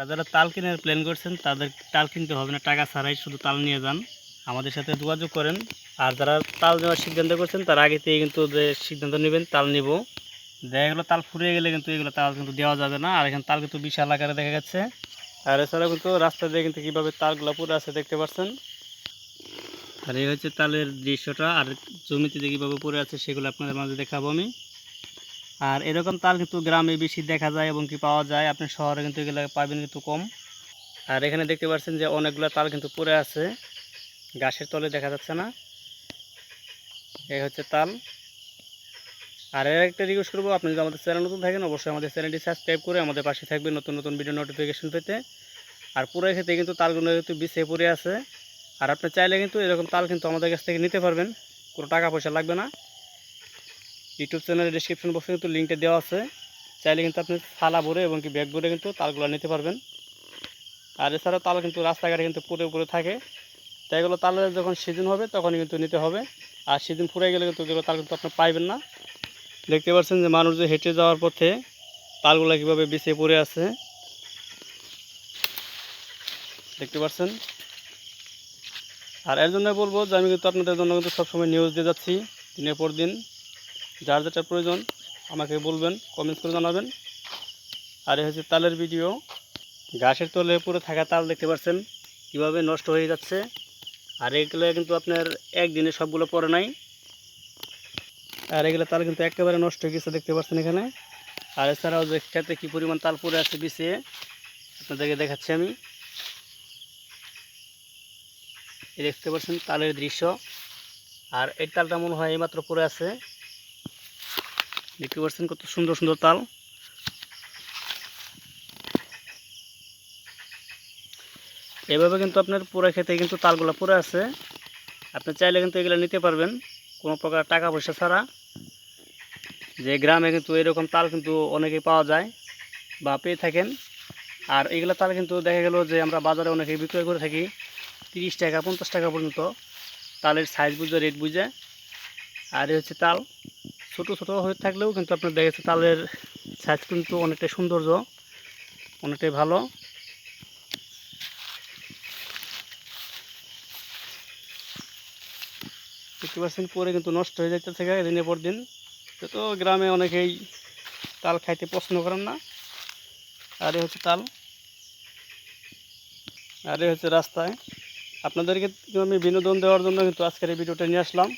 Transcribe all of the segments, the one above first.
আর যারা তাল কেনার প্ল্যান করছেন, তাদের তাল কিনতে হবে না, টাকা ছাড়াই শুধু তাল নিয়ে যান। আমাদের সাথে যোগাযোগ করেন। আর যারা তাল নেওয়ার সিদ্ধান্ত করছেন, তার থেকে কিন্তু যে সিদ্ধান্ত নেবেন, তাল নিব। দেখা গেলো তাল ফুরিয়ে গেলে কিন্তু এগুলো তাল কিন্তু দেওয়া যাবে না। আর এখানে তাল কিন্তু বিশাল আকারে দেখা যাচ্ছে আর এছাড়াও কিন্তু রাস্তা দিয়ে কিন্তু কীভাবে তালগুলো পুরো আছে দেখতে পাচ্ছেন। আর এই হচ্ছে তালের দৃশ্যটা। আর জমিতে যে কীভাবে পড়ে আছে, সেগুলো আপনাদের মাঝে দেখাবো আমি। আর এরকম তাল কিন্তু গ্রামে বেশি দেখা যায় এবং কি পাওয়া যায়। আপনি শহরে কিন্তু এগুলো পাবেন কিন্তু কম। আর এখানে দেখতে পাচ্ছেন যে অনেকগুলো তাল কিন্তু পড়ে আছে। গাছের তলে দেখা যাচ্ছে না। এই হচ্ছে তাল। আর এর একটা রিকোয়েস্ট করব, আপনি যদি আমাদের চ্যানেল নতুন থাকেন, অবশ্যই আমাদের চ্যানেলটি সাবস্ক্রাইব করে আমাদের পাশে থাকবেন নতুন নতুন ভিডিও নোটিফিকেশন পেতে। আর পুরো ক্ষেত্রে কিন্তু তালগুলো কিন্তু বিছিয়ে পড়ে আছে। আর আপনি চাইলে কিন্তু এরকম তাল কিন্তু আমাদের কাছ থেকে নিতে পারবেন। কোনো টাকা পয়সা লাগবে না। ইউটিউব চ্যানেলের ডিসক্রিপশন বক্সে কিন্তু লিঙ্কটা দেওয়া আছে। চাইলে কিন্তু আপনি থালা ভরে এবং কি ব্যাগ ভরে কিন্তু তালগুলো নিতে পারবেন। আর এছাড়াও তাল কিন্তু রাস্তাঘাটে কিন্তু পুরে পুরে থাকে। তাই এগুলো তালের যখন সিজন হবে, তখনই কিন্তু নিতে হবে। আর সিজন ফুরে গেলে কিন্তু এগুলো তাল কিন্তু আপনি পাইবেন না। দেখতে পাচ্ছেন যে মানুষ যে হেঁটে যাওয়ার পথে তালগুলো কীভাবে বিছিয়ে পড়ে আছে। দেখতে পাচ্ছেন? আর এর জন্য বলব যে আমি কিন্তু আপনাদের জন্য কিন্তু সবসময় নিউজ দিয়ে যাচ্ছি, দিনের পর দিন। যার যেটা প্রয়োজন আমাকে বলবেন কমেন্টস করে জানাবেন। আর এই হচ্ছে তালের ভিডিও গাছের তলে পুরো থাকা তাল দেখতে পাচ্ছেন, কীভাবে নষ্ট হয়ে যাচ্ছে। আর এগুলো কিন্তু আপনার একদিনে সবগুলো পড়ে নাই। আর এগুলো তাল কিন্তু একেবারে নষ্ট হয়ে গেছে দেখতে পাচ্ছেন এখানে। আর এছাড়াও যে খেতে কী পরিমাণ তাল পড়ে আছে বিছিয়ে, আপনাদেরকে দেখাচ্ছি আমি। দেখতে পাচ্ছেন তালের দৃশ্য। আর এই তালটা মনে হয় এইমাত্র পড়ে আছে। দেখতে পাচ্ছেন কত সুন্দর সুন্দর তাল। এভাবে কিন্তু আপনার পুরো খেতে কিন্তু তালগুলো পড়ে আছে। আপনি চাইলে কিন্তু এগুলো নিতে পারবেন, কোনো প্রকার টাকা পয়সা ছাড়া। যে গ্রামে কিন্তু এরকম তাল কিন্তু অনেকেই পাওয়া যায় বা পেয়ে থাকেন। আর এগুলো তাল কিন্তু দেখা গেল যে আমরা বাজারে অনেকেই বিক্রয় করে থাকি, তিরিশ টাকা, পঞ্চাশ টাকা পর্যন্ত। তালের সাইজ বুঝে রেট বুঝে। আর হচ্ছে তাল। ছোটো ছোটো হয়ে থাকলেও কিন্তু আপনার দেখা যাচ্ছে তালের সাইজ কিন্তু অনেকটাই সৌন্দর্য, অনেকটাই ভালো। দেখতে পার্সেন্ট পরে কিন্তু নষ্ট হয়ে যাইতেছে দিনের পর দিন। তো গ্রামে অনেকেই তাল খাইতে পছন্দ করেন না। আর হচ্ছে তাল। আর হচ্ছে রাস্তায়। আপনাদেরকে আমি বিনোদন দেওয়ার জন্য কিন্তু আজকের এই ভিডিওটা নিয়ে আসলাম।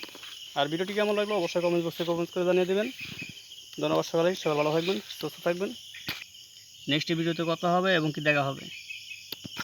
আর ভিডিওটি কেমন লাগল অবশ্যই কমেন্ট বক্সে কমেন্ট করে জানিয়ে দেবেন। ধন্যবাদ সকালে সবাই ভালো থাকবেন, সুস্থ থাকবেন। নেক্সট ভিডিওতে কথা হবে এবং কি দেখা হবে।